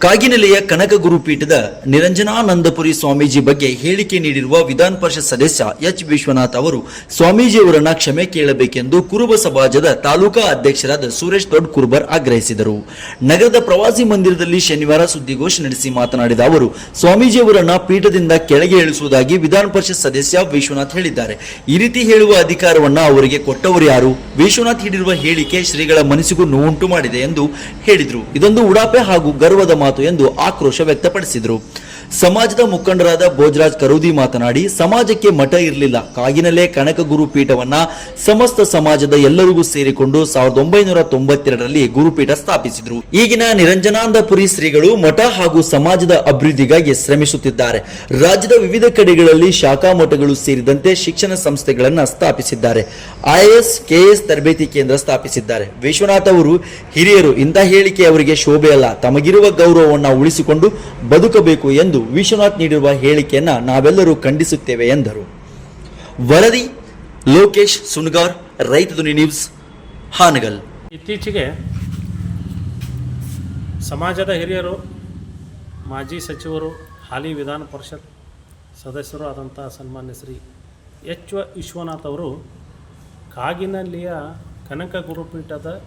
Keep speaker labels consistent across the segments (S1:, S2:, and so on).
S1: ಕಾಗಿನೆಲೆಯ ಕನಕ ಗುರುಪೀಠದ ನಿರಂಜನಾನಂದಪುರಿ ಸ್ವಾಮೀಜಿ ಬಗ್ಗೆ ಹೇಳಿಕೆ ನೀಡಿರುವ ವಿಧಾನ ಪರಿಷತ್ ಸದಸ್ಯ ಎಚ್. ವಿಶ್ವನಾಥ್ ಅವರು, ಸ್ವಾಮೀಜಿಯವರನ್ನ ಕ್ಷಮೆ ಕೇಳಬೇಕೆಂದು ಕುರುಬ ಸಮಾಜದ ತಾಲೂಕಾ ಅಧ್ಯಕ್ಷರಾದ ಸುರೇಶ್ ದೊಡ್ಡ ಕುರುಬರ್ ಆಗ್ರಹಿಸಿದರು. ನಗರದ ಪ್ರವಾಸಿ ಮಂದಿರದಲ್ಲಿ ಶನಿವಾರ ಸುದ್ದಿಗೋಷ್ಠಿ ನಡೆಸಿ ಮಾತನಾಡಿದ ಅವರು, ಸ್ವಾಮೀಜಿಯವರನ್ನ ಪೀಠದಿಂದ ಕೆಳಗೆ ಇಳಿಸುವುದಾಗಿ ವಿಧಾನ ಪರಿಷತ್ ಸದಸ್ಯ ವಿಶ್ವನಾಥ್ ಹೇಳಿದ್ದಾರೆ. ಈ ರೀತಿ ಹೇಳುವ ಅಧಿಕಾರವನ್ನ ಅವರಿಗೆ ಕೊಟ್ಟವರು ಯಾರು? ವಿಶ್ವನಾಥ್ ನೀಡಿರುವ ಹೇಳಿಕೆ ಶ್ರೀಗಳ ಮನಸ್ಸಿಗೂ ನೋವುಂಟು ಮಾಡಿದೆ ಎಂದು ಹೇಳಿದರು. ಇದೊಂದು ಉಡಾಪೆ ಹಾಗೂ ಗರ್ವದ ಮಾತು ಎಂದು ಆಕ್ರೋಶ ವ್ಯಕ್ತಪಡಿಸಿದರು. ಸಮಾಜದ ಮುಖಂಡರಾದ ಭೋಜರಾಜ್ ಕರೋದಿ ಮಾತನಾಡಿ, ಸಮಾಜಕ್ಕೆ ಮಠ ಇರಲಿಲ್ಲ. ಕಾಗಿನಲ್ಲೇ ಕನಕ ಗುರು ಪೀಠವನ್ನ ಸಮಸ್ತ ಸಮಾಜದ ಎಲ್ಲರಿಗೂ ಸೇರಿಕೊಂಡು ಸಾವಿರದ ಒಂಬೈನೂರ ತೊಂಬತ್ತೆರಡರಲ್ಲಿ ಗುರುಪೀಠ ಸ್ಥಾಪಿಸಿದರು. ಈಗಿನ ನಿರಂಜನಾನಂದಪುರಿ ಶ್ರೀಗಳು ಮಠ ಹಾಗೂ ಸಮಾಜದ ಅಭಿವೃದ್ಧಿಗಾಗಿ ಶ್ರಮಿಸುತ್ತಿದ್ದಾರೆ. ರಾಜ್ಯದ ವಿವಿಧ ಕಡೆಗಳಲ್ಲಿ ಶಾಖಾ ಮಠಗಳು ಸೇರಿದಂತೆ ಶಿಕ್ಷಣ ಸಂಸ್ಥೆಗಳನ್ನ ಸ್ಥಾಪಿಸಿದ್ದಾರೆ. ಐಎಎಸ್ ಕೆಎಸ್ ತರಬೇತಿ ಕೇಂದ್ರ ಸ್ಥಾಪಿಸಿದ್ದಾರೆ. ವಿಶ್ವನಾಥ್ ಅವರು, ಹಿರಿಯರು, ಇಂಥ ಹೇಳಿಕೆ ಅವರಿಗೆ ಶೋಭೆ ಅಲ್ಲ. ತಮಗಿರುವ ಗೌರವವನ್ನು ಉಳಿಸಿಕೊಂಡು ಬದುಕಬೇಕು ಎಂದು ವಿಶ್ವನಾಥ್ ನೀಡಿರುವ ಹೇಳಿಕೆಯನ್ನು ನಾವೆಲ್ಲರೂ ಖಂಡಿಸುತ್ತೇವೆ ಎಂದರು. ವರದಿ, ಲೋಕೇಶ್ ಸುನ್ಗಾರ್, ರೈತ ಧ್ವನಿ ನ್ಯೂಸ್, ಹಾನಗಲ್.
S2: ಇತ್ತೀಚೆಗೆ ಸಮಾಜದ ಹಿರಿಯರು, ಮಾಜಿ ಸಚಿವರು, ಹಾಲಿ ವಿಧಾನ ಪರಿಷತ್ ಸದಸ್ಯರು ಆದಂಥ ಸನ್ಮಾನ್ಯ ಶ್ರೀ ಎಚ್ ವಿಶ್ವನಾಥ್ ಅವರು ಕಾಗಿನಲ್ಲಿಯ ಕನಕ ಗುರುಪೀಠದ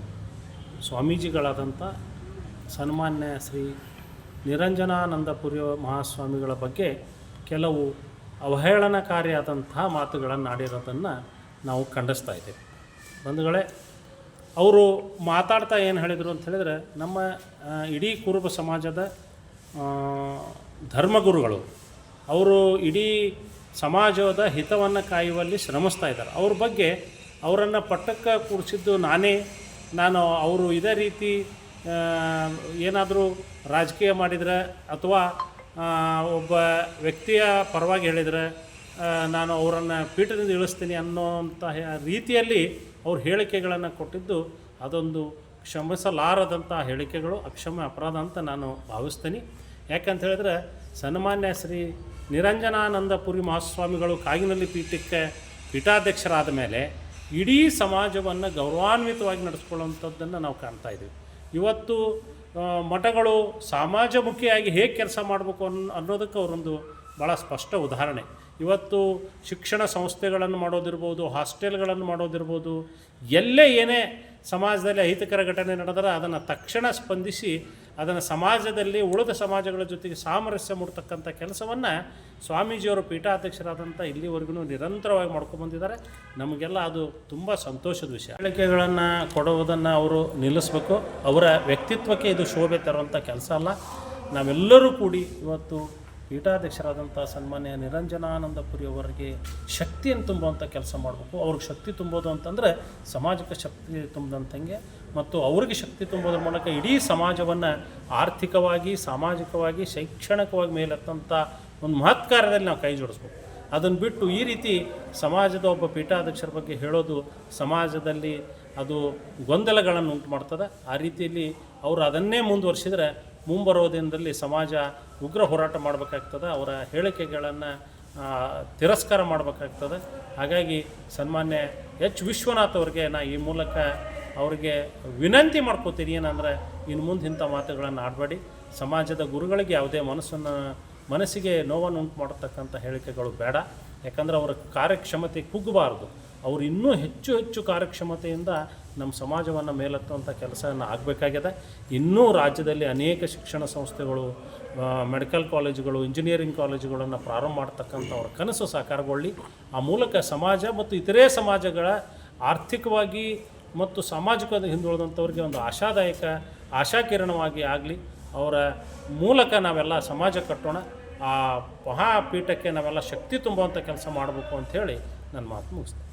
S2: ಸ್ವಾಮೀಜಿಗಳಾದಂಥ ಸನ್ಮಾನ್ಯ ಶ್ರೀ ನಿರಂಜನಾನಂದಪುರಿ ಮಹಾಸ್ವಾಮಿಗಳ ಬಗ್ಗೆ ಕೆಲವು ಅವಹೇಳನಕಾರಿಯಾದಂತಹ ಮಾತುಗಳನ್ನು ಆಡಿರೋದನ್ನು ನಾವು ಖಂಡಿಸ್ತಾ ಇದ್ದೇವೆ. ಬಂಧುಗಳೇ, ಅವರು ಮಾತಾಡ್ತಾ ಏನು ಹೇಳಿದರು ಅಂತ ಹೇಳಿದರೆ, ನಮ್ಮ ಇಡೀ ಕುರುಬ ಸಮಾಜದ ಧರ್ಮಗುರುಗಳು, ಅವರು ಇಡೀ ಸಮಾಜದ ಹಿತವನ್ನು ಕಾಯುವಲ್ಲಿ ಶ್ರಮಿಸ್ತಾ ಇದ್ದಾರೆ. ಅವ್ರ ಬಗ್ಗೆ ಅವರನ್ನು ಪಟ್ಟಕ್ಕೆ ಕೂಡಿಸಿದ್ದು ನಾನೇ. ನಾನು ಅವರು ಇದೇ ರೀತಿ ಏನಾದರೂ ರಾಜಕೀಯ ಮಾಡಿದರೆ ಅಥವಾ ಒಬ್ಬ ವ್ಯಕ್ತಿಯ ಪರವಾಗಿ ಹೇಳಿದರೆ ನಾನು ಅವರನ್ನು ಪೀಠದಿಂದ ಇಳಿಸ್ತೀನಿ ಅನ್ನೋಂತಹ ರೀತಿಯಲ್ಲಿ ಅವ್ರ ಹೇಳಿಕೆಗಳನ್ನು ಕೊಟ್ಟಿದ್ದು ಅದೊಂದು ಕ್ಷಮಿಸಲಾರದಂಥ ಹೇಳಿಕೆಗಳು ಅಕ್ಷಮ ಅಪರಾಧ ಅಂತ ನಾನು ಭಾವಿಸ್ತೀನಿ. ಯಾಕಂತ ಹೇಳಿದ್ರೆ ಸನ್ಮಾನ್ಯ ಶ್ರೀ ನಿರಂಜನಾನಂದಪುರಿ ಮಹಾಸ್ವಾಮಿಗಳು ಕಾಗಿನಲ್ಲಿ ಪೀಠಕ್ಕೆ ಪೀಠಾಧ್ಯಕ್ಷರಾದ ಮೇಲೆ ಇಡೀ ಸಮಾಜವನ್ನು ಗೌರವಾನ್ವಿತವಾಗಿ ನಡೆಸ್ಕೊಳ್ಳುವಂಥದ್ದನ್ನು ನಾವು ಕಾಣ್ತಾ ಇದ್ದೀವಿ. ಇವತ್ತು ಮಠಗಳು ಸಮಾಜಮುಖಿಯಾಗಿ ಹೇಗೆ ಕೆಲಸ ಮಾಡಬೇಕು ಅನ್, ಅನ್ನೋದಕ್ಕೆ ಅವರೊಂದು ಭಾಳ ಸ್ಪಷ್ಟ ಉದಾಹರಣೆ. ಇವತ್ತು ಶಿಕ್ಷಣ ಸಂಸ್ಥೆಗಳನ್ನು ಮಾಡೋದಿರ್ಬೋದು, ಹಾಸ್ಟೆಲ್ಗಳನ್ನು ಮಾಡೋದಿರ್ಬೋದು, ಎಲ್ಲೇ ಏನೇ ಸಮಾಜದಲ್ಲಿ ಅಹಿತಕರ ಘಟನೆ ನಡೆದರೆ ಅದನ್ನು ತಕ್ಷಣ ಸ್ಪಂದಿಸಿ ಅದನ್ನು ಸಮಾಜದಲ್ಲಿ ಉಳಿದ ಸಮಾಜಗಳ ಜೊತೆಗೆ ಸಾಮರಸ್ಯ ಮೂಡ್ತಕ್ಕಂಥ ಕೆಲಸವನ್ನು ಸ್ವಾಮೀಜಿಯವರು ಪೀಠಾಧ್ಯಕ್ಷರಾದಂಥ ಇಲ್ಲಿವರೆಗೂ ನಿರಂತರವಾಗಿ ಮಾಡ್ಕೊಂಡ್ಬಂದಿದ್ದಾರೆ ನಮಗೆಲ್ಲ ಅದು ತುಂಬ ಸಂತೋಷದ ವಿಷಯ. ಹೇಳಿಕೆಗಳನ್ನು ಕೊಡುವುದನ್ನು ಅವರು ನಿಲ್ಲಿಸಬೇಕು. ಅವರ ವ್ಯಕ್ತಿತ್ವಕ್ಕೆ ಇದು ಶೋಭೆ ತರುವಂಥ ಕೆಲಸ ಅಲ್ಲ. ನಾವೆಲ್ಲರೂ ಕೂಡಿ ಇವತ್ತು ಪೀಠಾಧ್ಯಕ್ಷರಾದಂಥ ಸನ್ಮಾನ್ಯ ನಿರಂಜನಾನಂದಪುರಿ ಅವರಿಗೆ ಶಕ್ತಿಯನ್ನು ತುಂಬುವಂಥ ಕೆಲಸ ಮಾಡಬೇಕು. ಅವ್ರಿಗೆ ಶಕ್ತಿ ತುಂಬೋದು ಅಂತಂದರೆ ಸಮಾಜಕ್ಕೆ ಶಕ್ತಿ ತುಂಬಿದಂಥಂಗೆ ಮತ್ತು ಅವ್ರಿಗೆ ಶಕ್ತಿ ತುಂಬೋದ್ರ ಮೂಲಕ ಇಡೀ ಸಮಾಜವನ್ನು ಆರ್ಥಿಕವಾಗಿ, ಸಾಮಾಜಿಕವಾಗಿ, ಶೈಕ್ಷಣಿಕವಾಗಿ ಮೇಲೆತ್ತಂಥ ಒಂದು ಮಹತ್ ಕಾರ್ಯದಲ್ಲಿ ನಾವು ಕೈ ಜೋಡಿಸ್ಬೇಕು. ಅದನ್ನು ಬಿಟ್ಟು ಈ ರೀತಿ ಸಮಾಜದ ಒಬ್ಬ ಪೀಠಾಧ್ಯಕ್ಷರ ಬಗ್ಗೆ ಹೇಳೋದು ಸಮಾಜದಲ್ಲಿ ಅದು ಗೊಂದಲಗಳನ್ನು ಉಂಟು ಮಾಡ್ತದೆ. ಆ ರೀತಿಯಲ್ಲಿ ಅವರು ಅದನ್ನೇ ಮುಂದುವರಿಸಿದರೆ ಮುಂಬರುವ ದಿನದಲ್ಲಿ ಸಮಾಜ ಉಗ್ರ ಹೋರಾಟ ಮಾಡಬೇಕಾಗ್ತದೆ, ಅವರ ಹೇಳಿಕೆಗಳನ್ನು ತಿರಸ್ಕಾರ ಮಾಡಬೇಕಾಗ್ತದೆ. ಹಾಗಾಗಿ ಸನ್ಮಾನ್ಯ ಎಚ್. ವಿಶ್ವನಾಥ್ ಅವ್ರಿಗೆ ನಾ ಈ ಮೂಲಕ ಅವರಿಗೆ ವಿನಂತಿ ಮಾಡ್ಕೋತೀನಿ ಏನಂದರೆ ಇನ್ನು ಮುಂದೆ ಇಂಥ ಮಾತುಗಳನ್ನು ಆಡಬೇಡಿ. ಸಮಾಜದ ಗುರುಗಳಿಗೆ ಯಾವುದೇ ಮನಸ್ಸನ್ನು ಮನಸ್ಸಿಗೆ ನೋವನ್ನು ಉಂಟು ಮಾಡತಕ್ಕಂಥ ಹೇಳಿಕೆಗಳು ಬೇಡ. ಯಾಕಂದರೆ ಅವರ ಕಾರ್ಯಕ್ಷಮತೆ ಕುಗ್ಗಬಾರ್ದು. ಅವರು ಇನ್ನೂ ಹೆಚ್ಚು ಹೆಚ್ಚು ಕಾರ್ಯಕ್ಷಮತೆಯಿಂದ ನಮ್ಮ ಸಮಾಜವನ್ನು ಮೇಲೆತ್ತುವಂಥ ಕೆಲಸವನ್ನು ಆಗಬೇಕಾಗಿದೆ. ಇನ್ನೂ ರಾಜ್ಯದಲ್ಲಿ ಅನೇಕ ಶಿಕ್ಷಣ ಸಂಸ್ಥೆಗಳು ಮೆಡಿಕಲ್ ಕಾಲೇಜುಗಳು, ಇಂಜಿನಿಯರಿಂಗ್ ಕಾಲೇಜುಗಳನ್ನು ಪ್ರಾರಂಭ ಮಾಡ್ತಕ್ಕಂಥ ಅವರ ಕನಸು ಸಾಕಾರಗೊಳ್ಳಿ. ಆ ಮೂಲಕ ಸಮಾಜ ಮತ್ತು ಇತರೆ ಸಮಾಜಗಳ ಆರ್ಥಿಕವಾಗಿ ಮತ್ತು ಸಾಮಾಜಿಕವಾಗಿ ಹಿಂದುಳಿದಂಥವ್ರಿಗೆ ಒಂದು ಆಶಾದಾಯಕ, ಆಶಾಕಿರಣವಾಗಿ ಆಗಲಿ. ಅವರ ಮೂಲಕ ನಾವೆಲ್ಲ ಸಮಾಜ ಕಟ್ಟೋಣ. ಆ ಮಹಾಪೀಠಕ್ಕೆ ನಾವೆಲ್ಲ ಶಕ್ತಿ ತುಂಬುವಂಥ ಕೆಲಸ ಮಾಡಬೇಕು ಅಂಥೇಳಿ ನನ್ನ ಮಾತು ಮುಗಿಸ್ತೇನೆ.